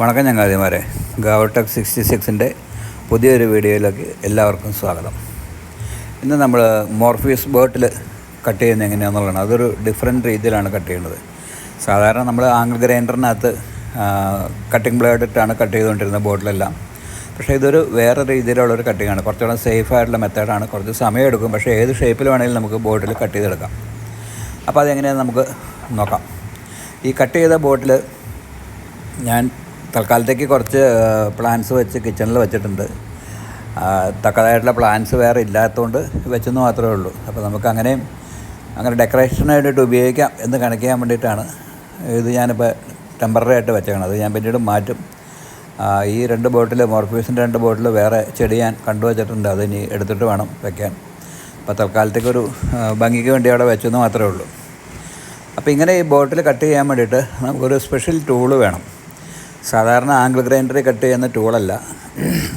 വണക്കം ചങ്ങാതിമാരെ. ഗാവടെക് സിക്സ്റ്റി സിക്സിന്റെ പുതിയൊരു വീഡിയോയിലേക്ക് എല്ലാവർക്കും സ്വാഗതം. ഇന്ന് നമ്മൾ മോർഫീസ് ബോട്ടിൽ കട്ട് ചെയ്യുന്നത് എങ്ങനെയാണെന്നുള്ളതാണ് അതൊരു ഡിഫറെന്റ് രീതിയിലാണ് കട്ട് ചെയ്യുന്നത്. സാധാരണ നമ്മൾ ആംഗിൾ ഗ്രൈൻഡറിനകത്ത് കട്ടിംഗ് ബ്ലേഡ് ഇട്ടാണ് കട്ട് ചെയ്തുകൊണ്ടിരുന്നത് ബോട്ടിലെല്ലാം. പക്ഷേ ഇതൊരു വേറെ രീതിയിലുള്ളൊരു കട്ടിങ്ങാണ്. കുറച്ചുകൂടെ സേഫ് ആയിട്ടുള്ള മെത്തേഡാണ്. കുറച്ച് സമയം എടുക്കും. പക്ഷേ ഏത് ഷേപ്പിൽ വേണമെങ്കിലും നമുക്ക് ബോട്ടിൽ കട്ട് ചെയ്തെടുക്കാം. അപ്പോൾ അതെങ്ങനെയാണെന്ന് നമുക്ക് നോക്കാം. ഈ കട്ട് ചെയ്ത ബോട്ടിൽ ഞാൻ തൽക്കാലത്തേക്ക് കുറച്ച് പ്ലാൻസ് വെച്ച് കിച്ചണിൽ വെച്ചിട്ടുണ്ട്. തക്കതായിട്ടുള്ള പ്ലാൻസ് വേറെ ഇല്ലാത്തതുകൊണ്ട് വെച്ചെന്ന് മാത്രമേ ഉള്ളൂ. അപ്പോൾ നമുക്ക് അങ്ങനെയും അങ്ങനെ ഡെക്കറേഷനായിട്ട് ഉപയോഗിക്കാം എന്ന് കാണിക്കാൻ വേണ്ടിയിട്ടാണ് ഇത് ഞാനിപ്പോൾ ടെമ്പററി ആയിട്ട് വെച്ചേക്കണം അത് ഞാൻ പിന്നീട് മാറ്റും. ഈ രണ്ട് ബോട്ടിൽ മോർഫീസിന്റെ രണ്ട് ബോട്ടിൽ വേറെ ചെടി ഞാൻ കണ്ടുവച്ചിട്ടുണ്ട്. അത് ഇനി എടുത്തിട്ട് വേണം വെക്കാൻ. അപ്പോൾ തൽക്കാലത്തേക്കൊരു ഭംഗിക്ക് വേണ്ടി അവിടെ വെച്ചെന്ന് മാത്രമേ ഉള്ളൂ. അപ്പോൾ ഇങ്ങനെ ഈ ബോട്ടിൽ കട്ട് ചെയ്യാൻ വേണ്ടിയിട്ട് നമുക്കൊരു സ്പെഷ്യൽ ടൂൾ വേണം. സാധാരണ ആംഗിൾ ഗ്രൈൻഡറിൽ കട്ട് ചെയ്യുന്ന ടൂളല്ല.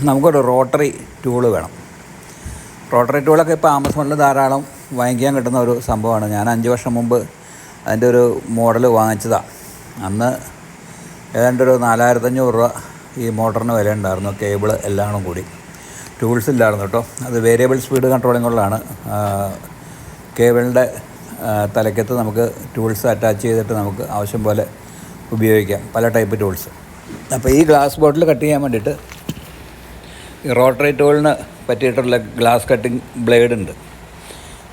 നമുക്കൊരു റോട്ടറി ടൂൾ വേണം. റോട്ടറി ടൂളൊക്കെ ഇപ്പോൾ ആമസോണിൽ ധാരാളം വാങ്ങിക്കാൻ കിട്ടുന്ന ഒരു സംഭവമാണ്. ഞാൻ അഞ്ച് വർഷം മുമ്പ് അതിന്റെ ഒരു മോഡൽ വാങ്ങിച്ചതാണ് അന്ന് ഏതാണ്ട് ഒരു നാലായിരത്തഞ്ഞൂറ് രൂപ ഈ മോട്ടറിന് വില ഉണ്ടായിരുന്നു. കേബിൾ എല്ലാം കൂടി. ടൂൾസ് ഇല്ലായിരുന്നു കേട്ടോ. അത് വേരിയബിൾ സ്പീഡ് കൺട്രോളിങ്ങുള്ളതാണ് കേബിളിന്റെ തലക്കത്ത് നമുക്ക് ടൂൾസ് അറ്റാച്ച് ചെയ്തിട്ട് നമുക്ക് ആവശ്യം പോലെ ഉപയോഗിക്കാം. പല ടൈപ്പ് ടൂൾസ്. അപ്പോൾ ഈ ഗ്ലാസ് ബോട്ടിൽ കട്ട് ചെയ്യാൻ വേണ്ടിയിട്ട് റോട്ടറി ടൂളിന് പറ്റിയിട്ടുള്ള ഗ്ലാസ് കട്ടിങ് ബ്ലേഡ് ഉണ്ട്.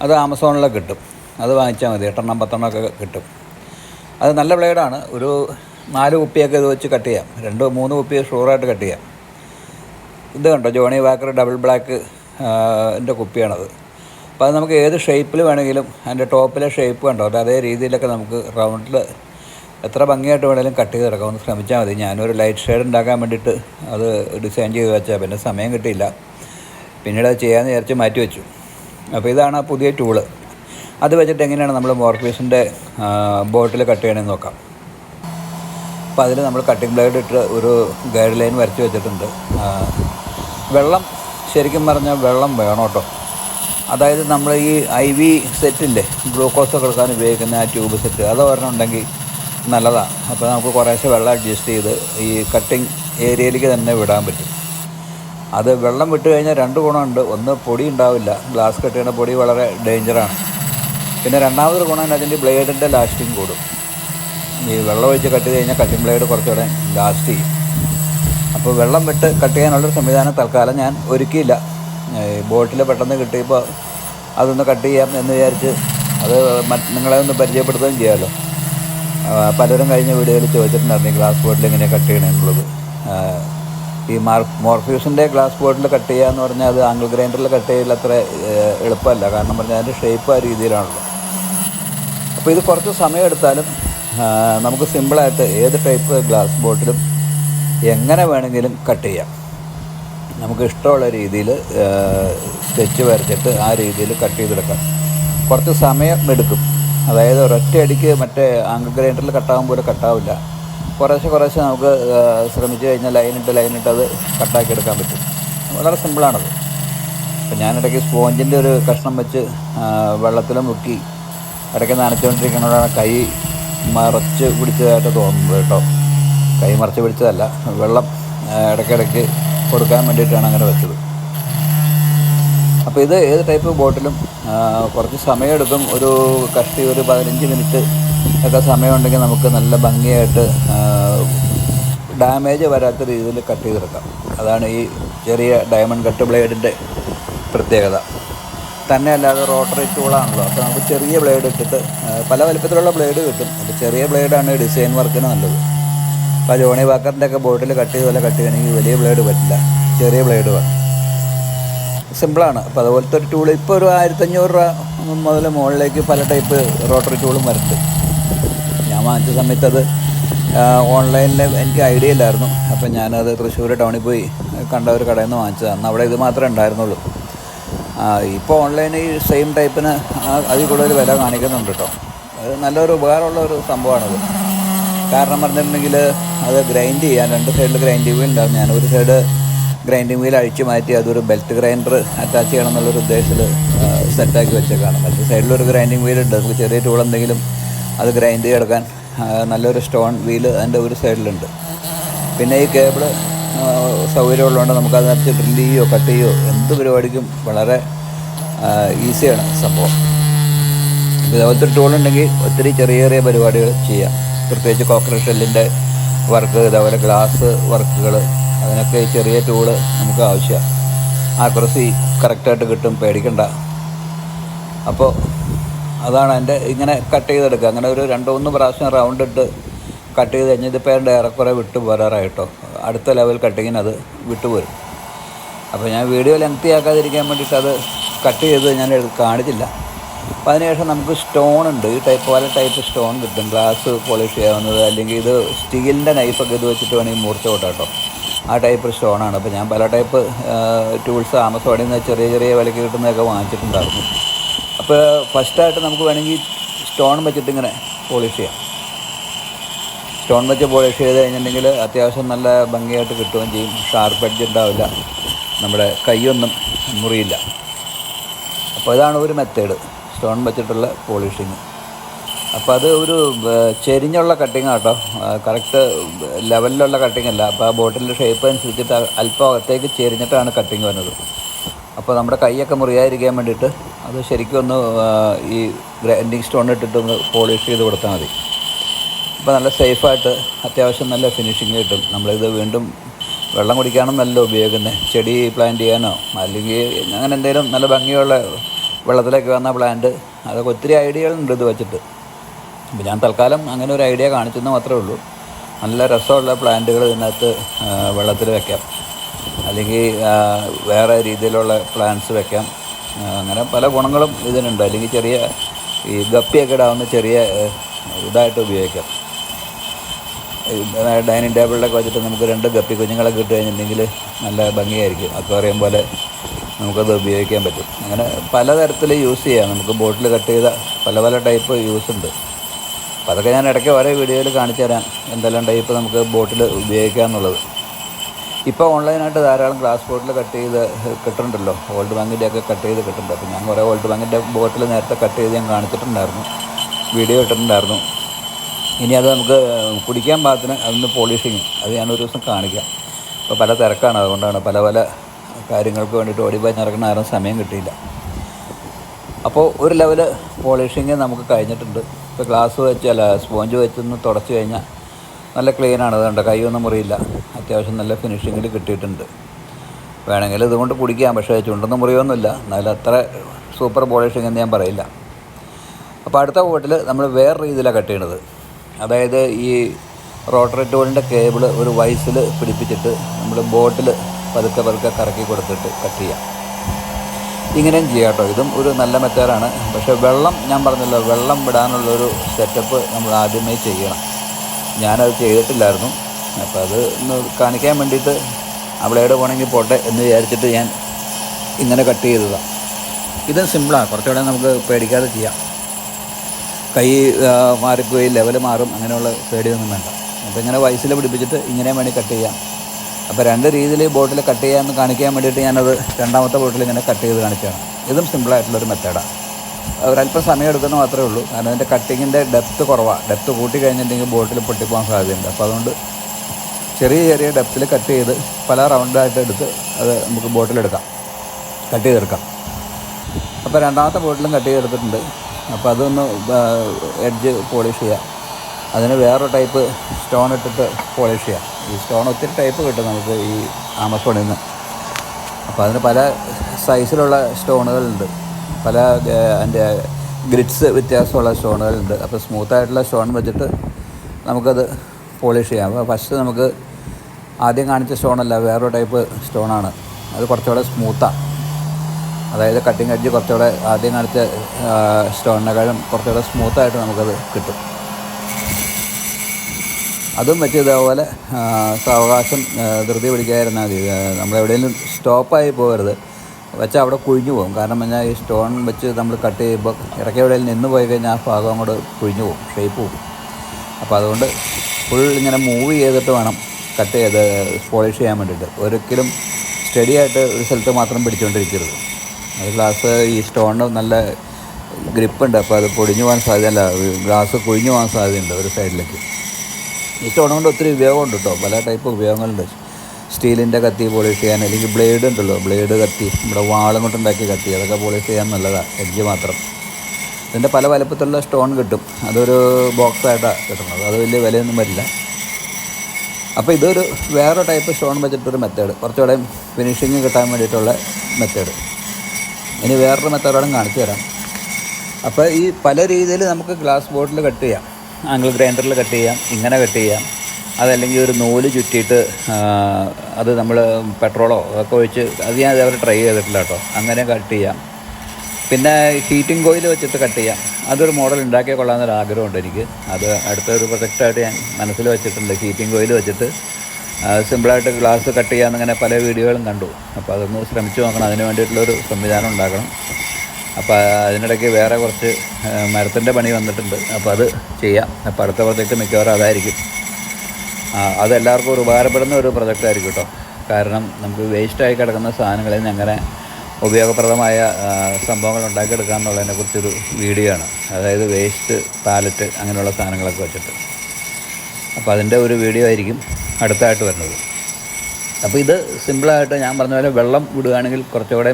അത് ആമസോണിലൊക്കെ കിട്ടും. അത് വാങ്ങിച്ചാൽ മതി. എട്ടെണ്ണം പത്തെണ്ണമൊക്കെ കിട്ടും. അത് നല്ല ബ്ലേഡാണ് ഒരു നാല് കുപ്പിയൊക്കെ ഇത് വെച്ച് കട്ട് ചെയ്യാം. രണ്ട് മൂന്ന് കുപ്പി ഷുവറായിട്ട് കട്ട് ചെയ്യാം. ഇത് കണ്ടോ? ജോണി വാക്കർ ഡബിൾ ബ്ലാക്ക് എന്റെ കുപ്പിയാണത്. അപ്പോൾ അത് നമുക്ക് ഏത് ഷേപ്പിൽ വേണമെങ്കിലും അതിന്റെ ടോപ്പിലെ ഷേപ്പ് കണ്ടോ? അത് അതേ രീതിയിലൊക്കെ നമുക്ക് റൗണ്ടിൽ എത്ര ഭംഗിയായിട്ട് വേണേലും കട്ട് ചെയ്തെടുക്കാം ഒന്ന് ശ്രമിച്ചാൽ മതി. ഞാനൊരു ലൈറ്റ് ഷെയ്ഡ് ഉണ്ടാക്കാൻ വേണ്ടിയിട്ട് അത് ഡിസൈൻ ചെയ്ത് വെച്ചാൽ പിന്നെ സമയം കിട്ടിയില്ല. പിന്നീട് അത് ചെയ്യാമെന്ന് വിചാരിച്ച് മാറ്റി വെച്ചു. അപ്പോൾ ഇതാണ് പുതിയ ടൂൾ അത് വെച്ചിട്ട് എങ്ങനെയാണ് നമ്മൾ മോർഫീസിന്റെ ബോട്ടിൽ കട്ട് ചെയ്യണമെന്ന് നോക്കാം. അപ്പോൾ അതിൽ നമ്മൾ കട്ടിംഗ് ബ്ലേഡ് ഇട്ട് ഒരു ഗൈഡ് ലൈൻ വരച്ച് വെച്ചിട്ടുണ്ട്. വെള്ളം ശരിക്കും പറഞ്ഞാൽ വെള്ളം വേണം കേട്ടോ. അതായത് നമ്മൾ ഈ ഐ വി സെറ്റില്ലേ ഗ്ലൂക്കോസ് കൊടുക്കാൻ ഉപയോഗിക്കുന്ന ആ ട്യൂബ് സെറ്റ് അത് ഒരെണ്ണം ഉണ്ടെങ്കിൽ നല്ലതാണ് അപ്പോൾ നമുക്ക് കുറേശ്ശെ വെള്ളം അഡ്ജസ്റ്റ് ചെയ്ത് ഈ കട്ടിങ് ഏരിയയിലേക്ക് തന്നെ വിടാൻ പറ്റും. അത് വെള്ളം വിട്ട് കഴിഞ്ഞാൽ രണ്ട് ഗുണമുണ്ട്. ഒന്ന് പൊടി ഉണ്ടാവില്ല. ഗ്ലാസ് കട്ട് ചെയ്യുന്ന പൊടി വളരെ ഡേഞ്ചറാണ് പിന്നെ രണ്ടാമതൊരു ഗുണം അതിന്റെ ബ്ലേഡിന്റെ ലാസ്റ്റിങ് കൂടും. ഈ വെള്ളം ഒഴിച്ച് കട്ട് ചെയ്ത് കഴിഞ്ഞാൽ കട്ടിംഗ് ബ്ലേഡ് കുറച്ചുകൂടെ ലാസ്റ്റ് ചെയ്യും. അപ്പോൾ വെള്ളം വിട്ട് കട്ട് ചെയ്യാനുള്ളൊരു സംവിധാനം തൽക്കാലം ഞാൻ ഒരുക്കിയില്ല. ബോട്ടിൽ പെട്ടെന്ന് കിട്ടിയപ്പോൾ അതൊന്ന് കട്ട് ചെയ്യാം എന്ന് വിചാരിച്ച് അത് നിങ്ങളെ ഒന്ന് പരിചയപ്പെടുത്തുകയും ചെയ്യാമല്ലോ പലരും കഴിഞ്ഞ വീഡിയോയിൽ ചോദിച്ചിട്ടുണ്ടായിരുന്നു ഈ ഗ്ലാസ് ബോട്ടിൽ എങ്ങനെയാണ് കട്ട് ചെയ്യണമെന്നുള്ളത് ഈ മാർ മോർഫ്യൂസിന്റെ ഗ്ലാസ് ബോട്ടിൽ കട്ട് ചെയ്യുക എന്ന് പറഞ്ഞാൽ അത് ആംഗിൾ ഗ്രൈൻഡറിൽ കട്ട് ചെയ്യൽ അത്ര എളുപ്പമല്ല. കാരണം പറഞ്ഞാൽ അതിന്റെ ഷേപ്പ് ആ രീതിയിലാണല്ലോ. അപ്പോൾ ഇത് കുറച്ച് സമയം എടുത്താലും നമുക്ക് സിമ്പിളായിട്ട് ഏത് ടൈപ്പ് ഗ്ലാസ് ബോട്ടിലും എങ്ങനെ വേണമെങ്കിലും കട്ട് ചെയ്യാം. നമുക്ക് ഇഷ്ടമുള്ള രീതിയിൽ സ്കെച്ച് വരച്ചിട്ട് ആ രീതിയിൽ കട്ട് ചെയ്തെടുക്കാം. കുറച്ച് സമയം എടുക്കും. അതായത് ഒരൊറ്റ അടിക്ക് മറ്റേ ആംഗിൾ ഗ്രൈൻഡറിൽ കട്ടാകും പോലെ കട്ടാവില്ല കുറേശ്ശെ കുറേശ്ശെ നമുക്ക് ശ്രമിച്ചു കഴിഞ്ഞാൽ ലൈനിട്ട് ലൈനിട്ട് അത് കട്ടാക്കി എടുക്കാൻ പറ്റും. വളരെ സിമ്പിളാണത് അപ്പം ഞാനിടയ്ക്ക് സ്പോഞ്ചിന്റെ ഒരു കഷ്ണം വെച്ച് വെള്ളത്തിൽ മുക്കി ഇടയ്ക്ക് നനച്ചുകൊണ്ടിരിക്കുന്നതാണ് കൈ മറച്ച് പിടിച്ചതായിട്ട് തോന്നുന്നത് കേട്ടോ. കൈ മറച്ച് പിടിച്ചതല്ല വെള്ളം ഇടയ്ക്കിടയ്ക്ക് കൊടുക്കാൻ വേണ്ടിയിട്ടാണ് അങ്ങനെ വെച്ചത്. അപ്പോൾ ഇത് ഏത് ടൈപ്പ് ബോട്ടിലും കുറച്ച് സമയമെടുക്കും. ഒരു കഷ്ടി ഒരു പതിനഞ്ച് മിനിറ്റ് ഒക്കെ സമയമുണ്ടെങ്കിൽ നമുക്ക് നല്ല ഭംഗിയായിട്ട് ഡാമേജ് വരാത്ത രീതിയിൽ കട്ട് ചെയ്തെടുക്കാം. അതാണ് ഈ ചെറിയ ഡയമണ്ട് കട്ട് ബ്ലേഡിന്റെ പ്രത്യേകത. തന്നെ അല്ലാതെ റോട്ടറി ടൂളാണല്ലോ അപ്പോൾ നമുക്ക് ചെറിയ ബ്ലേഡ് ഇട്ടിട്ട് പല വലിപ്പത്തിലുള്ള ബ്ലേഡ് കിട്ടും. അപ്പോൾ ചെറിയ ബ്ലേഡാണ് ഡിസൈൻ വർക്കിന് നല്ലത്. അപ്പോൾ ജോണി വാക്കറിന്റെ ഒക്കെ ബോട്ടിൽ കട്ട് ചെയ്ത് പോലെ കട്ട് ചെയ്യണമെങ്കിൽ വലിയ ബ്ലേഡ് പറ്റില്ല. ചെറിയ ബ്ലേഡ് വേണം. സിമ്പിളാണ്. അപ്പോൾ അതുപോലത്തെ ഒരു ടൂൾ ഇപ്പോൾ ഒരു ആയിരത്തഞ്ഞൂറ് രൂപ മുതൽ മുകളിലേക്ക് പല ടൈപ്പ് റോട്ടറി ടൂളും വരുന്നുണ്ട് ഞാൻ വാങ്ങിച്ച സമയത്ത് അത് ഓൺലൈനിൽ എനിക്ക് ഐഡിയ ഇല്ലായിരുന്നു. അപ്പോൾ ഞാനത് തൃശ്ശൂർ ടൗണിൽ പോയി കണ്ട ഒരു കടയിൽ നിന്ന് വാങ്ങിച്ചതാണ് അവിടെ ഇത് മാത്രമേ ഉണ്ടായിരുന്നുള്ളൂ. ഇപ്പോൾ ഓൺലൈനിൽ സെയിം ടൈപ്പിന് അതിൽ കൂടുതൽ വില കാണിക്കുന്നുണ്ട് കേട്ടോ അത് നല്ലൊരു ഉപകാരമുള്ള ഒരു സംഭവമാണത്. കാരണം പറഞ്ഞിട്ടുണ്ടെങ്കിൽ അത് ഗ്രൈൻഡ് ചെയ്യാൻ രണ്ട് സൈഡിൽ ഗ്രൈൻഡ് ഉണ്ടാകും ഞാൻ ഒരു സൈഡ് ഗ്രൈൻഡിങ് വീൽ അഴിച്ചു മാറ്റി അതൊരു ബെൽറ്റ് ഗ്രൈൻഡർ അറ്റാച്ച് ചെയ്യണം എന്നുള്ളൊരു ഉദ്ദേശത്തിൽ സെറ്റാക്കി വെച്ചേക്കാണ്. മറ്റേ സൈഡിലൊരു ഗ്രൈൻഡിങ് വീൽ ഉണ്ട്. നമുക്ക് ചെറിയ ടൂൾ എന്തെങ്കിലും അത് ഗ്രൈൻഡ് ചെയ്തെടുക്കാൻ നല്ലൊരു സ്റ്റോൺ വീൽ അതിന്റെ ഒരു സൈഡിലുണ്ട് പിന്നെ ഈ കേബിൾ സൗകര്യമുള്ളതുകൊണ്ട് നമുക്ക് അതിനകത്ത് ഡ്രില്ല് ചെയ്യുകയോ കട്ട് ചെയ്യുകയോ എന്ത് പരിപാടിക്കും വളരെ ഈസിയാണ് സംഭവം. ഇതേപോലത്തെ ടൂൾ ഉണ്ടെങ്കിൽ ഒത്തിരി ചെറിയ ചെറിയ പരിപാടികൾ ചെയ്യാം. പ്രത്യേകിച്ച് കോക്കറ ഷെല്ലിന്റെ വർക്ക് ഇതേപോലെ ഗ്ലാസ് വർക്കുകൾ അതിനൊക്കെ ചെറിയ ടൂൾ നമുക്ക് ആവശ്യമാണ് ആക്രസി കറക്റ്റായിട്ട് കിട്ടും പേടിക്കണ്ട. അപ്പോൾ അതാണ് എന്റെ ഇങ്ങനെ കട്ട് ചെയ്തെടുക്കുക. അങ്ങനെ ഒരു രണ്ട് മൂന്ന് പ്രാവശ്യം റൗണ്ട് ഇട്ട് കട്ട് ചെയ്ത് കഴിഞ്ഞ് ഇതിപ്പോൾ എന്റെ ഏറെക്കുറെ വിട്ടു പോരാറായിട്ടോ. അടുത്ത ലെവൽ കട്ടിങ്ങിന് അത് വിട്ടുപോരും അപ്പോൾ ഞാൻ വീഡിയോ ലെങ്തി ആക്കാതിരിക്കാൻ വേണ്ടിയിട്ട് അത് കട്ട് ചെയ്ത് ഞാൻ കാണിച്ചില്ല. അപ്പോൾ അതിനുശേഷം നമുക്ക് സ്റ്റോൺ ഉണ്ട്. ഈ ടൈപ്പ് പല ടൈപ്പ് സ്റ്റോൺ കിട്ടും. ഗ്ലാസ് പോളിഷ് ചെയ്യാവുന്നത് അല്ലെങ്കിൽ ഇത് സ്റ്റീലിന്റെ നൈഫൊക്കെ ഇത് വെച്ചിട്ട് വേണമെങ്കിൽ മൂർച്ച കൂട്ടാട്ടോ. ആ ടൈപ്പ് സ്റ്റോണാണ് അപ്പോൾ ഞാൻ പല ടൈപ്പ് ടൂൾസ് ആമസോണിൽ നിന്ന് ചെറിയ ചെറിയ വിലയ്ക്ക് കിട്ടുന്നതൊക്കെ വാങ്ങിച്ചിട്ടുണ്ടായിരുന്നു. അപ്പോൾ ഫസ്റ്റായിട്ട് നമുക്ക് വേണമെങ്കിൽ സ്റ്റോൺ വെച്ചിട്ട് ഇങ്ങനെ പോളിഷ് ചെയ്യാം. സ്റ്റോൺ വെച്ച് പോളിഷ് ചെയ്ത് കഴിഞ്ഞിട്ടുണ്ടെങ്കിൽ അത്യാവശ്യം നല്ല ഭംഗിയായിട്ട് കിട്ടുകയും ചെയ്യും. ഷാർപ്പ് എഡ്ജ് ഉണ്ടാവില്ല. നമ്മുടെ കൈയൊന്നും മുറിയില്ല. അപ്പോൾ ഇതാണ് ഒരു മെത്തേഡ് സ്റ്റോൺ വെച്ചിട്ടുള്ള പോളിഷിങ്. അപ്പോൾ അത് ഒരു ചെരിഞ്ഞുള്ള കട്ടിങ് കേട്ടോ കറക്റ്റ് ലെവലിലുള്ള കട്ടിങ് അല്ല. അപ്പോൾ ആ ബോട്ടിലിന്റെ ഷേപ്പ് അനുസരിച്ചിട്ട് അല്പം അകത്തേക്ക് ചെരിഞ്ഞിട്ടാണ് കട്ടിങ് വരുന്നത് അപ്പോൾ നമ്മുടെ കൈയൊക്കെ മുറിയാതിരിക്കാൻ വേണ്ടിയിട്ട് അത് ശരിക്കും ഒന്ന് ഈ ഗ്രൈൻഡിങ് സ്റ്റോൺ ഇട്ടിട്ടൊന്ന് പോളിഷ് ചെയ്ത് കൊടുത്താൽ മതി. അപ്പോൾ നല്ല സേഫായിട്ട് അത്യാവശ്യം നല്ല ഫിനിഷിങ് കിട്ടും. നമ്മളിത് വീണ്ടും വെള്ളം കുടിക്കാനും നല്ല ഉപയോഗിക്കുന്നത് ചെടി പ്ലാന്റ് ചെയ്യാനോ അല്ലെങ്കിൽ അങ്ങനെ എന്തെങ്കിലും നല്ല ഭംഗിയുള്ള വെള്ളത്തിലേക്ക് വന്ന പ്ലാന്റ് അതൊക്കെ ഒത്തിരി ഐഡിയകളുണ്ട് ഇത് വെച്ചിട്ട്. അപ്പോൾ ഞാൻ തൽക്കാലം അങ്ങനെ ഒരു ഐഡിയ കാണിച്ചെന്ന് മാത്രമേ ഉള്ളൂ. നല്ല രസമുള്ള പ്ലാന്റുകൾ ഇതിനകത്ത് വെള്ളത്തിൽ വെക്കാം. അല്ലെങ്കിൽ വേറെ രീതിയിലുള്ള പ്ലാന്റ്സ് വെക്കാം. അങ്ങനെ പല ഗുണങ്ങളും ഇതിനുണ്ട്. അല്ലെങ്കിൽ ചെറിയ ഈ ഗപ്പിയൊക്കെ ഇടാവുന്ന ചെറിയ ഇതായിട്ട് ഉപയോഗിക്കാം. ഡൈനിങ് ടേബിളിലൊക്കെ വെച്ചിട്ട് നമുക്ക് രണ്ട് ഗപ്പി കുഞ്ഞുങ്ങളൊക്കെ ഇട്ട് കഴിഞ്ഞിട്ടുണ്ടെങ്കിൽ നല്ല ഭംഗിയായിരിക്കും. അക്വേറിയം പോലെ നമുക്കത് ഉപയോഗിക്കാൻ പറ്റും. അങ്ങനെ പലതരത്തിൽ യൂസ് ചെയ്യാം. നമുക്ക് ബോട്ടിൽ കട്ട് ചെയ്ത പല പല ടൈപ്പ് യൂസ് ഉണ്ട്. അപ്പോൾ അതൊക്കെ ഞാൻ ഇടയ്ക്ക് ഓരോ വീഡിയോയിൽ കാണിച്ചു തരാം. എന്തെല്ലാം ടൈപ്പ് നമുക്ക് ബോട്ടിൽ ഉപയോഗിക്കാം എന്നുള്ളത്. ഇപ്പോൾ ഓൺലൈനായിട്ട് ധാരാളം ഗ്ലാസ് ബോട്ടിൽ കട്ട് ചെയ്ത് കിട്ടുന്നുണ്ടല്ലോ. ഓൾഡ് ബാങ്കിന്റെ ഒക്കെ കട്ട് ചെയ്ത് കിട്ടുന്നുണ്ട്. അപ്പോൾ ഞാൻ കുറേ ഓൾഡ് ബാങ്കിന്റെ ബോട്ടിൽ നേരത്തെ കട്ട് ചെയ്ത് ഞാൻ കാണിച്ചിട്ടുണ്ടായിരുന്നു. വീഡിയോ ഇട്ടിട്ടുണ്ടായിരുന്നു. ഇനി അത് നമുക്ക് കുടിക്കാൻ പാകത്തിന് അതൊന്ന് പോളിഷിങ് അത് ഞാൻ ഒരു ദിവസം കാണിക്കാം. അപ്പോൾ പല തിരക്കാണ്. അതുകൊണ്ടാണ് പല പല കാര്യങ്ങൾക്ക് വേണ്ടിയിട്ട് ഓടിപ്പോയി നടക്കുന്ന ആരും സമയം കിട്ടിയില്ല. അപ്പോൾ ഒരു ലെവൽ പോളിഷിങ് നമുക്ക് കഴിഞ്ഞിട്ടുണ്ട്. ഇപ്പോൾ ഗ്ലാസ് വെച്ച് അല്ല സ്പോഞ്ച് വെച്ചൊന്ന് തുടച്ച് കഴിഞ്ഞാൽ നല്ല ക്ലീനാണ് അതുകൊണ്ട് കൈയൊന്നും മുറിയില്ല. അത്യാവശ്യം നല്ല ഫിനിഷിങ്ങിൽ കിട്ടിയിട്ടുണ്ട്. വേണമെങ്കിൽ ഇതുകൊണ്ട് കുടിക്കാം പക്ഷേ ചുണ്ടൊന്നും മുറിയൊന്നുമില്ല. എന്നാലും അത്ര സൂപ്പർ പോളിഷിങ് എന്ന് ഞാൻ പറയില്ല. അപ്പോൾ അടുത്ത ബോട്ടിൽ നമ്മൾ വേറെ രീതിയിലാണ് കട്ട് ചെയ്യണത്. അതായത് ഈ റോട്ടറി ടൂളിന്റെ കേബിൾ ഒരു വൈസിൽ പിടിപ്പിച്ചിട്ട് നമ്മൾ ബോട്ടിൽ പതുക്കെ പതുക്കെ കറക്കി കൊടുത്തിട്ട് കട്ട് ചെയ്യാം. ഇങ്ങനെയും ചെയ്യാം കേട്ടോ. ഇതും ഒരു നല്ല മെത്തേഡാണ് പക്ഷേ വെള്ളം ഞാൻ പറഞ്ഞല്ലോ വെള്ളം വിടാനുള്ളൊരു സെറ്റപ്പ് നമ്മൾ ആദ്യമേ ചെയ്യണം. ഞാനത് ചെയ്തിട്ടില്ലായിരുന്നു. അപ്പോൾ അത് ഒന്ന് കാണിക്കാൻ വേണ്ടിയിട്ട് അവിടെ എവിടെ പോകണമെങ്കിൽ പോട്ടെ എന്ന് വിചാരിച്ചിട്ട് ഞാൻ ഇങ്ങനെ കട്ട് ചെയ്തതാണ് ഇത് സിമ്പിളാണ് കുറച്ചുകൂടെ നമുക്ക് പേടിക്കാതെ ചെയ്യാം. കൈ മാറിപ്പോയി ലെവൽ മാറും. അങ്ങനെയുള്ള പേടിയൊന്നും വേണ്ട. അപ്പോൾ ഇങ്ങനെ വയസ്സിൽ പിടിപ്പിച്ചിട്ട് ഇങ്ങനെ വേണമെങ്കിൽ കട്ട് ചെയ്യാം. അപ്പോൾ രണ്ട് രീതിയിൽ ബോട്ടിൽ കട്ട് ചെയ്യാമെന്ന് കാണിക്കാൻ വേണ്ടിയിട്ട് ഞാനത് രണ്ടാമത്തെ ബോട്ടിൽ ഇങ്ങനെ കട്ട് ചെയ്ത് കാണിക്കുകയാണ് ഇതും സിമ്പിളായിട്ടുള്ളൊരു മെത്തേഡാണ് ഒരല്പം സമയം എടുക്കുന്ന മാത്രമേ ഉള്ളൂ. കാരണം അതിന്റെ കട്ടിങ്ങിന്റെ ഡെപ്ത്ത് കുറവാണ് ഡെപ്ത്ത് കൂട്ടി കഴിഞ്ഞിട്ടുണ്ടെങ്കിൽ ബോട്ടിൽ പൊട്ടിപ്പോകാൻ സാധ്യതയുണ്ട്. അപ്പോൾ അതുകൊണ്ട് ചെറിയ ചെറിയ ഡെപ്തിൽ കട്ട് ചെയ്ത് പല റൗണ്ടായിട്ട് എടുത്ത് അത് നമുക്ക് ബോട്ടിലെടുക്കാം കട്ട് ചെയ്തെടുക്കാം അപ്പോൾ രണ്ടാമത്തെ ബോട്ടിലും കട്ട് ചെയ്തെടുത്തിട്ടുണ്ട് അപ്പോൾ അതൊന്ന് എഡ്ജ് പോളിഷ് ചെയ്യാം. അതിന് വേറൊരു ടൈപ്പ് സ്റ്റോൺ ഇട്ടിട്ട് പോളിഷ് ചെയ്യാം. ഈ സ്റ്റോൺ ഒത്തിരി ടൈപ്പ് കിട്ടും നമുക്ക് ഈ ആമസോണിൽ നിന്ന്. അപ്പോൾ അതിന് പല സൈസിലുള്ള സ്റ്റോണുകളുണ്ട്. പല അതിന്റെ ഗ്രിഡ്സ് വ്യത്യാസമുള്ള സ്റ്റോണുകളുണ്ട്. അപ്പോൾ സ്മൂത്തായിട്ടുള്ള സ്റ്റോൺ വെച്ചിട്ട് നമുക്കത് പോളിഷ് ചെയ്യാം. അപ്പോൾ ഫസ്റ്റ് നമുക്ക് ആദ്യം കാണിച്ച സ്റ്റോണല്ല വേറൊരു ടൈപ്പ് സ്റ്റോണാണ്. അത് കുറച്ചുകൂടെ സ്മൂത്താണ് അതായത് കട്ടിങ് അടിച്ച് കുറച്ചുകൂടെ ആദ്യം കാണിച്ച സ്റ്റോണിനെക്കാളും കുറച്ചുകൂടെ സ്മൂത്തായിട്ട് നമുക്കത് കിട്ടും. അതും വെച്ച് ഇതേപോലെ സാവകാശം ധൃതി പിടിക്കാതിരുന്നാൽ മതി. നമ്മളെവിടെയെങ്കിലും സ്റ്റോപ്പായി പോകരുത്. വെച്ചാൽ അവിടെ കുഴിഞ്ഞു പോകും. കാരണം പറഞ്ഞാൽ ഈ സ്റ്റോൺ വെച്ച് നമ്മൾ കട്ട് ചെയ്യുമ്പോൾ ഇടയ്ക്ക് എവിടെയെങ്കിലും നിന്ന് പോയി കഴിഞ്ഞാൽ ആ ഭാഗം അങ്ങോട്ട് കുഴിഞ്ഞു പോകും ഷേപ്പ് പോകും. അപ്പോൾ അതുകൊണ്ട് ഫുൾ ഇങ്ങനെ മൂവ് ചെയ്തിട്ട് വേണം കട്ട് ചെയ്ത് പോളിഷ് ചെയ്യാൻ വേണ്ടിയിട്ട്. ഒരിക്കലും സ്റ്റഡി ആയിട്ട് ഒരു സ്ഥലത്ത് മാത്രം പിടിച്ചുകൊണ്ടിരിക്കരുത് അത് ഗ്ലാസ് ഈ സ്റ്റോണിന് നല്ല ഗ്രിപ്പുണ്ട് അപ്പോൾ അത് പൊടിഞ്ഞു പോകാൻ സാധ്യതയല്ല. ഗ്ലാസ് കുഴിഞ്ഞു പോകാൻ സാധ്യതയുണ്ട് ഒരു സൈഡിലേക്ക് സ്റ്റോൺ കൊണ്ട് ഒത്തിരി ഉപയോഗമുണ്ട് കേട്ടോ. പല ടൈപ്പ് ഉപയോഗങ്ങളുണ്ട്. സ്റ്റീലിന്റെ കത്തി പോളിഷ് ചെയ്യാൻ അല്ലെങ്കിൽ ബ്ലേഡ് ഉണ്ടല്ലോ. ബ്ലേഡ് കത്തി നമ്മുടെ വാളും കൊണ്ടുണ്ടാക്കിയ കത്തി അതൊക്കെ പോളിഷ് ചെയ്യാൻ നല്ലതാണ് എഡ്ജ് മാത്രം. ഇതിന്റെ പല വലുപ്പത്തിലുള്ള സ്റ്റോൺ കിട്ടും. അതൊരു ബോക്സായിട്ടാണ് കിട്ടുന്നത്. അത് വലിയ വിലയൊന്നും വരില്ല. അപ്പോൾ ഇതൊരു വേറെ ടൈപ്പ് സ്റ്റോൺ വെച്ചിട്ടൊരു മെത്തേഡ് കുറച്ചുകൂടെ ഫിനിഷിങ് കിട്ടാൻ വേണ്ടിയിട്ടുള്ള മെത്തേഡ് ഇനി വേറൊരു മെത്തേഡോടും കാണിച്ചു തരാം. അപ്പോൾ ഈ പല രീതിയിൽ നമുക്ക് ഗ്ലാസ് ബോട്ടിൽ കട്ട് ചെയ്യാം. ആംഗിൾ ഗ്രൈൻഡറിൽ കട്ട് ചെയ്യാം ഇങ്ങനെ കട്ട് ചെയ്യാം. അതല്ലെങ്കിൽ ഒരു നൂൽ ചുറ്റിയിട്ട് അത് നമ്മൾ പെട്രോളോ ഒക്കെ ഒഴിച്ച് അത് ഞാൻ ഇതേവരെ ട്രൈ ചെയ്തിട്ടില്ല കേട്ടോ അങ്ങനെ കട്ട് ചെയ്യാം. പിന്നെ ഹീറ്റിംഗ് കോയിൽ വെച്ചിട്ട് കട്ട് ചെയ്യാം. അതൊരു മോഡൽ ഉണ്ടാക്കിയ കൊള്ളാമെന്നൊരു ആഗ്രഹമുണ്ട് എനിക്ക്. അത് അടുത്തൊരു പ്രൊജക്റ്റായിട്ട് ഞാൻ മനസ്സിൽ വെച്ചിട്ടുണ്ട്. ഹീറ്റിംഗ് കോയിൽ വെച്ചിട്ട് സിമ്പിളായിട്ട് ഗ്ലാസ് കട്ട് ചെയ്യാമെന്നിങ്ങനെ പല വീഡിയോകളും കണ്ടു. അപ്പോൾ അതൊന്ന് ശ്രമിച്ചു നോക്കണം. അതിന് വേണ്ടിയിട്ടുള്ളൊരു സംവിധാനം ഉണ്ടാക്കണം. അപ്പോൾ അതിനിടയ്ക്ക് വേറെ കുറച്ച് മരത്തിന്റെ പണി വന്നിട്ടുണ്ട്. അപ്പോൾ അത് ചെയ്യാം. അപ്പോൾ അടുത്ത പ്രൊജക്റ്റ് മിക്കവാറും അതായിരിക്കും. അതെല്ലാവർക്കും ഒരു ഉപകാരപ്പെടുന്ന ഒരു പ്രൊജക്റ്റ് ആയിരിക്കും കേട്ടോ കാരണം നമുക്ക് വേസ്റ്റായി കിടക്കുന്ന സാധനങ്ങളിൽ നിന്ന് അങ്ങനെ ഉപയോഗപ്രദമായ സംഭവങ്ങൾ ഉണ്ടാക്കിയെടുക്കുക എന്നുള്ളതിനെ കുറിച്ചൊരു വീഡിയോ ആണ്. അതായത് വേസ്റ്റ് പാലറ്റ് അങ്ങനെയുള്ള സാധനങ്ങളൊക്കെ വെച്ചിട്ട്. അപ്പോൾ അതിന്റെ ഒരു വീഡിയോ ആയിരിക്കും അടുത്തായിട്ട് വരുന്നത്. അപ്പോൾ ഇത് സിമ്പിളായിട്ട് ഞാൻ പറഞ്ഞ പോലെ വെള്ളം വിടുകയാണെങ്കിൽ കുറച്ചുകൂടെ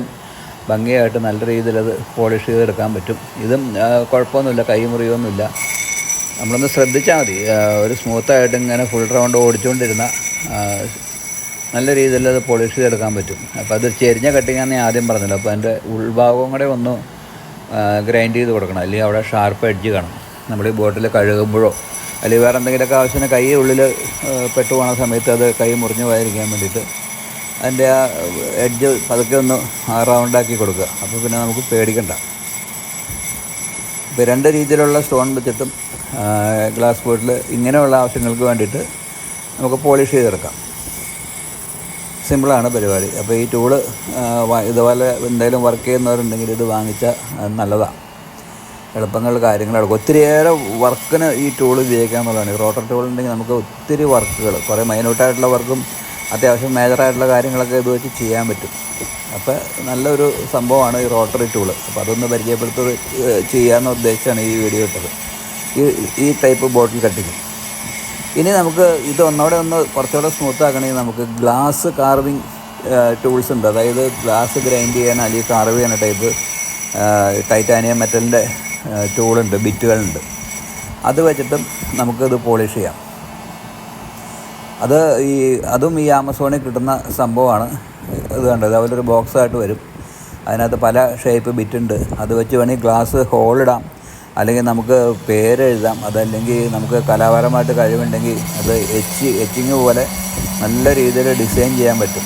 ഭംഗിയായിട്ട് നല്ല രീതിയിൽ അത് പോളിഷ് ചെയ്തെടുക്കാൻ പറ്റും. ഇതും കുഴപ്പമൊന്നുമില്ല കൈമുറിയൊന്നുമില്ല. നമ്മളൊന്ന് ശ്രദ്ധിച്ചാൽ മതി. ഒരു സ്മൂത്തായിട്ട് ഇങ്ങനെ ഫുൾ റൗണ്ട് ഓടിച്ചുകൊണ്ടിരുന്ന നല്ല രീതിയിൽ അത് പോളിഷ് ചെയ്തെടുക്കാൻ പറ്റും. അപ്പോൾ അത് ചെരിഞ്ഞ കട്ടിങ്ങാന്ന് ഞാൻ ആദ്യം പറഞ്ഞല്ലോ. അപ്പോൾ അതിന്റെ ഉൾഭാഗവും കൂടെ ഒന്ന് ഗ്രൈൻഡ് ചെയ്ത് കൊടുക്കണം. അല്ലെങ്കിൽ അവിടെ ഷാർപ്പ് എഡ്ജ് കാണും. നമ്മൾ ഈ ബോട്ടിൽ കഴുകുമ്പോഴോ അല്ലെങ്കിൽ വേറെ എന്തെങ്കിലുമൊക്കെ ആവശ്യത്തിന് കൈ ഉള്ളിൽ പെട്ടു പോകുന്ന സമയത്ത് അത് കൈ മുറിഞ്ഞു പോയിരിക്കാൻ വേണ്ടിയിട്ട് അതിന്റെ ആ എഡ്ജ് പതുക്കെ ഒന്ന് റൗണ്ടാക്കി കൊടുക്കുക. അപ്പോൾ പിന്നെ നമുക്ക് പേടിക്കണ്ട. ഇപ്പോൾ രണ്ട് രീതിയിലുള്ള സ്റ്റോൺ വെച്ചിട്ടും ഗ്ലാസ് ബോട്ടിൽ ഇങ്ങനെയുള്ള ആവശ്യങ്ങൾക്ക് വേണ്ടിയിട്ട് നമുക്ക് പോളിഷ് ചെയ്തെടുക്കാം. സിമ്പിളാണ് പരിപാടി. അപ്പോൾ ഈ ടൂൾ ഇതുപോലെ എന്തെങ്കിലും വർക്ക് ചെയ്യുന്നവരുണ്ടെങ്കിൽ ഇത് വാങ്ങിച്ചാൽ നല്ലതാണ് എളുപ്പങ്ങൾ കാര്യങ്ങൾ എടുക്കും ഒത്തിരിയേറെ വർക്കിന് ഈ ടൂൾ ഉപയോഗിക്കാൻ എന്നുള്ളതാണ് ഈ റോട്ടർ ടൂൾ ഉണ്ടെങ്കിൽ നമുക്ക് ഒത്തിരി വർക്കുകൾ കുറേ മൈന്യൂട്ടായിട്ടുള്ള വർക്കും അത്യാവശ്യം മേജറായിട്ടുള്ള കാര്യങ്ങളൊക്കെ ഇത് വെച്ച് ചെയ്യാൻ പറ്റും. അപ്പോൾ നല്ലൊരു സംഭവമാണ് ഈ റോട്ടറി ടൂൾ അപ്പോൾ അതൊന്ന് പരിചയപ്പെടുത്തുക ചെയ്യാമെന്ന ഉദ്ദേശിച്ചാണ് ഈ വീഡിയോ ഇട്ടത്. ഈ ഈ ടൈപ്പ് ബോട്ടിൽ കട്ടിങ് ഇനി നമുക്ക് ഇത് ഒന്നുകൂടെ ഒന്ന് കുറച്ചുകൂടെ സ്മൂത്ത് ആക്കണമെങ്കിൽ നമുക്ക് ഗ്ലാസ് കാർവിങ് ടൂൾസ് ഉണ്ട്. അതായത് ഗ്ലാസ് ഗ്രൈൻഡ് ചെയ്യാൻ അല്ലെങ്കിൽ കാർവ് ചെയ്യുന്ന ടൈപ്പ് ടൈറ്റാനിയം മെറ്റലിന്റെ ടൂളുണ്ട് ബിറ്റുകളുണ്ട് അത് വെച്ചിട്ടും നമുക്കിത് പോളിഷ് ചെയ്യാം. അത് ഈ അതും ഈ ആമസോണിൽ കിട്ടുന്ന സംഭവമാണ്. ഇത് കണ്ടത് അവരൊരു ബോക്സായിട്ട് വരും. അതിനകത്ത് പല ഷേപ്പ് ബിറ്റുണ്ട് അത് വെച്ച് വേണമെങ്കിൽ ഗ്ലാസ് ഹോളിടാം അല്ലെങ്കിൽ നമുക്ക് പേരെഴുതാം അതല്ലെങ്കിൽ നമുക്ക് കലാപരമായിട്ട് കഴിവുണ്ടെങ്കിൽ അത് എച്ച് എച്ചിങ് പോലെ നല്ല രീതിയിൽ ഡിസൈൻ ചെയ്യാൻ പറ്റും.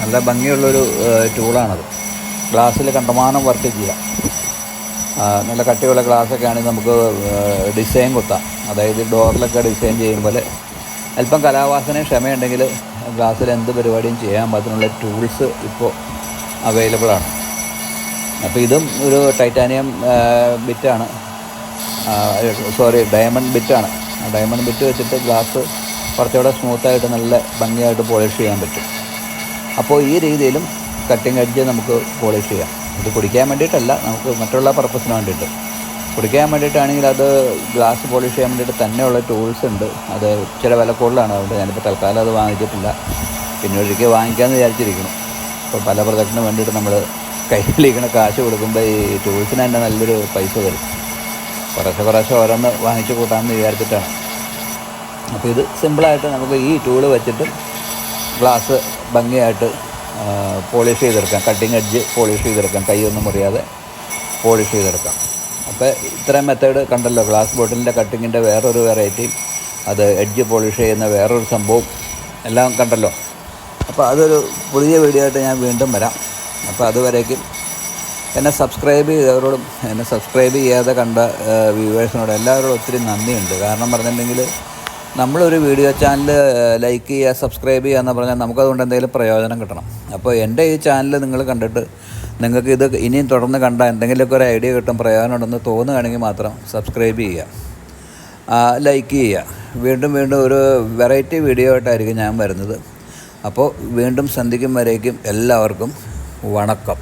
നല്ല ഭംഗിയുള്ളൊരു ടൂളാണത് ഗ്ലാസ്സിൽ കണ്ടമാനം വർക്ക് ചെയ്യാം. നല്ല കട്ടിയുള്ള ഗ്ലാസ്സൊക്കെ ആണെങ്കിൽ നമുക്ക് ഡിസൈൻ കുത്താം. അതായത് ഡോറിലൊക്കെ ഡിസൈൻ ചെയ്യുമ്പോൾ അല്പം കലാവാസനയും ക്ഷമയുണ്ടെങ്കിൽ ഗ്ലാസ്സിൽ എന്ത് പരിപാടിയും ചെയ്യാൻ പാകത്തിനുള്ള ടൂൾസ് ഇപ്പോൾ അവൈലബിൾ ആണ്. അപ്പോൾ ഇതും ഒരു ടൈറ്റാനിയം ബിറ്റാണ് സോറി ഡയമണ്ട് ബിറ്റാണ് ഡയമണ്ട് ബിറ്റ് വെച്ചിട്ട് ഗ്ലാസ് കുറച്ചുകൂടെ സ്മൂത്തായിട്ട് നല്ല ഭംഗിയായിട്ട് പോളിഷ് ചെയ്യാൻ പറ്റും. അപ്പോൾ ഈ രീതിയിലും കട്ടിങ് എഡ്ജ് നമുക്ക് പോളിഷ് ചെയ്യാം. ഇത് കുടിക്കാൻ വേണ്ടിയിട്ടല്ല നമുക്ക് മറ്റുള്ള പർപ്പസിന് വേണ്ടിയിട്ട്. കുടിക്കാൻ വേണ്ടിയിട്ടാണെങ്കിൽ അത് ഗ്ലാസ് പോളിഷ് ചെയ്യാൻ വേണ്ടിയിട്ട് തന്നെയുള്ള ടൂൾസ് ഉണ്ട്. അത് ചില വില കൂടുതലാണ്. അതുകൊണ്ട് ഞാനിപ്പോൾ തൽക്കാലം അത് വാങ്ങിച്ചിട്ടില്ല. പിന്നെ ഒരിക്കൽ വാങ്ങിക്കാമെന്ന് വിചാരിച്ചിരിക്കുന്നു. ഇപ്പോൾ പല പ്രൊജക്റ്റിന് വേണ്ടിയിട്ട് നമ്മൾ കയ്യിലിരിക്കണ കാശ് കൊടുക്കുമ്പോൾ ഈ ടൂൾസിന് തന്നെ നല്ലൊരു പൈസ വരും കുറേശ്ശെ കുറേശ്ശെ ഓരോന്ന് വാങ്ങിച്ചു കൂട്ടാമെന്ന് വിചാരിച്ചിട്ടാണ്. അപ്പോൾ ഇത് സിമ്പിളായിട്ട് നമുക്ക് ഈ ടൂൾ വെച്ചിട്ട് ഗ്ലാസ് ഭംഗിയായിട്ട് പോളിഷ് ചെയ്തെടുക്കാം. കട്ടിങ് എഡ്ജ് പോളിഷ് ചെയ്തെടുക്കാം. കൈയൊന്നും മുറിയാതെ പോളിഷ് ചെയ്തെടുക്കാം. അപ്പോൾ ഇത്രയും മെത്തേഡ് കണ്ടല്ലോ ഗ്ലാസ് ബോട്ടിലിന്റെ കട്ടിങ്ങിന്റെ വേറൊരു വെറൈറ്റി അത് എഡ്ജ് പോളിഷ് ചെയ്യുന്ന വേറൊരു സംഭവം എല്ലാം കണ്ടല്ലോ. അപ്പോൾ അതൊരു പുതിയ വീഡിയോ ആയിട്ട് ഞാൻ വീണ്ടും വരാം. അപ്പോൾ അതുവരേക്കും എന്നെ സബ്സ്ക്രൈബ് ചെയ്തവരോടും എന്നെ സബ്സ്ക്രൈബ് ചെയ്യാതെ കണ്ട വ്യൂവേഴ്സിനോട് എല്ലാവരോടും ഒത്തിരി നന്ദിയുണ്ട്. കാരണം പറഞ്ഞിട്ടുണ്ടെങ്കിൽ നമ്മളൊരു വീഡിയോ ചാനൽ ലൈക്ക് ചെയ്യുക സബ്സ്ക്രൈബ് ചെയ്യുക എന്ന് പറഞ്ഞാൽ നമുക്കതുകൊണ്ട് എന്തെങ്കിലും പ്രയോജനം കിട്ടണം. അപ്പോൾ എന്റെ ഈ ചാനൽ നിങ്ങൾ കണ്ടിട്ട് നിങ്ങൾക്ക് ഇത് ഇനിയും തുടർന്ന് കണ്ട എന്തെങ്കിലുമൊക്കെ ഒരു ഐഡിയ കിട്ടും പ്രയോജനം ഉണ്ടെന്ന് തോന്നുകയാണെങ്കിൽ മാത്രം സബ്സ്ക്രൈബ് ചെയ്യുക. ലൈക്ക് ചെയ്യുക. വീണ്ടും വീണ്ടും ഒരു വെറൈറ്റി വീഡിയോ ആയിട്ടായിരിക്കും ഞാൻ വരുന്നത്. അപ്പോൾ വീണ്ടും സന്ധിക്കും വരേക്കും എല്ലാവർക്കും വണക്കം.